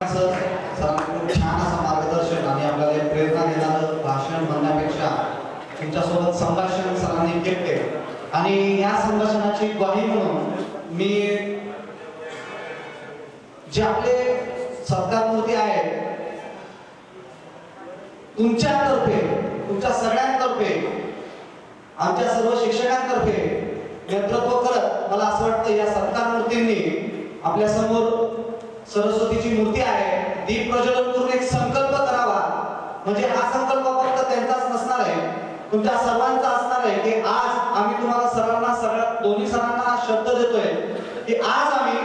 खूप छान असं मार्गदर्शन आणि आपल्याला एक प्रेरणा देणारं भाषण म्हणण्यापेक्षा तुमच्यासोबत संभाषण सरांनी केले आणि या संभाषणाची ग्वाही म्हणून मी जे आपले सरकारमूर्ती आहेत तुमच्यातर्फे तुमच्या सगळ्यांतर्फे आमच्या सर्व शिक्षकांतर्फे नेतृत्व करत मला असं वाटतं या सत्कार मूर्तींनी आपल्यासमोर सरस्वती आहे प्रज्वलन करून एक संकल्प करावा. म्हणजे हा संकल्प फक्त त्यांचाच नसणार आहे. तुमच्या सर्वांचा असणार आहे की आज आम्ही तुम्हाला सर्वांना सगळ्या दोन्ही सरांना शब्द देतोय की आज आम्ही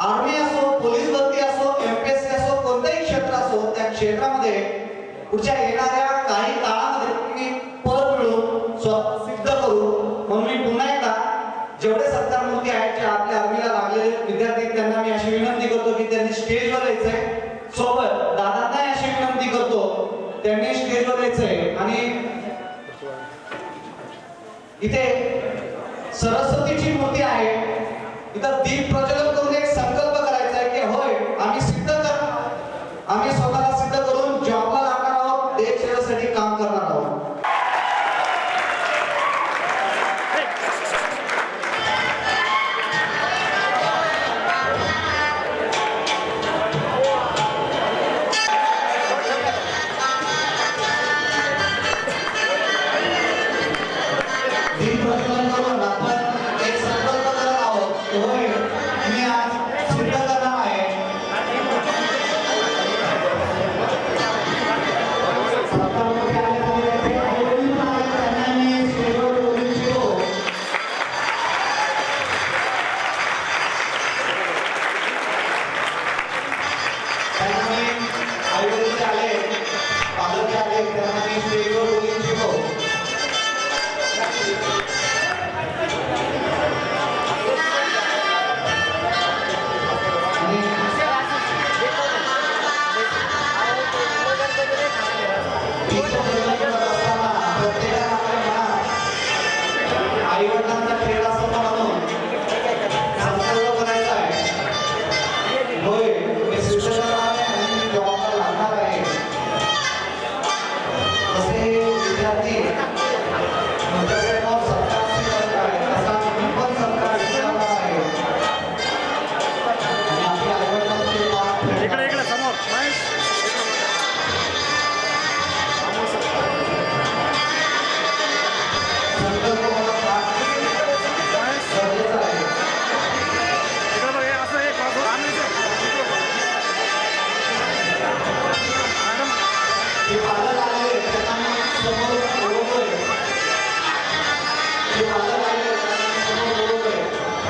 आर्मी असो पोलीस भरती असो एमपीएससी असो कोणतेही क्षेत्र असो त्या क्षेत्रामध्ये पुढच्या येणाऱ्या काही काळामध्ये तुम्ही त्यांनी स्टेजवर यायचंय. सोबत दादांना अशी विनंती करतो त्यांनी स्टेजवर यायचंय. आणि इथे सरस्वतीची मूर्ती आहे. इथं दीप प्रज्वलन करून एक संकल्प करायचा आहे की होय आम्ही सिद्ध करणार आम्ही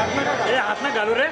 हात ना घालू रे.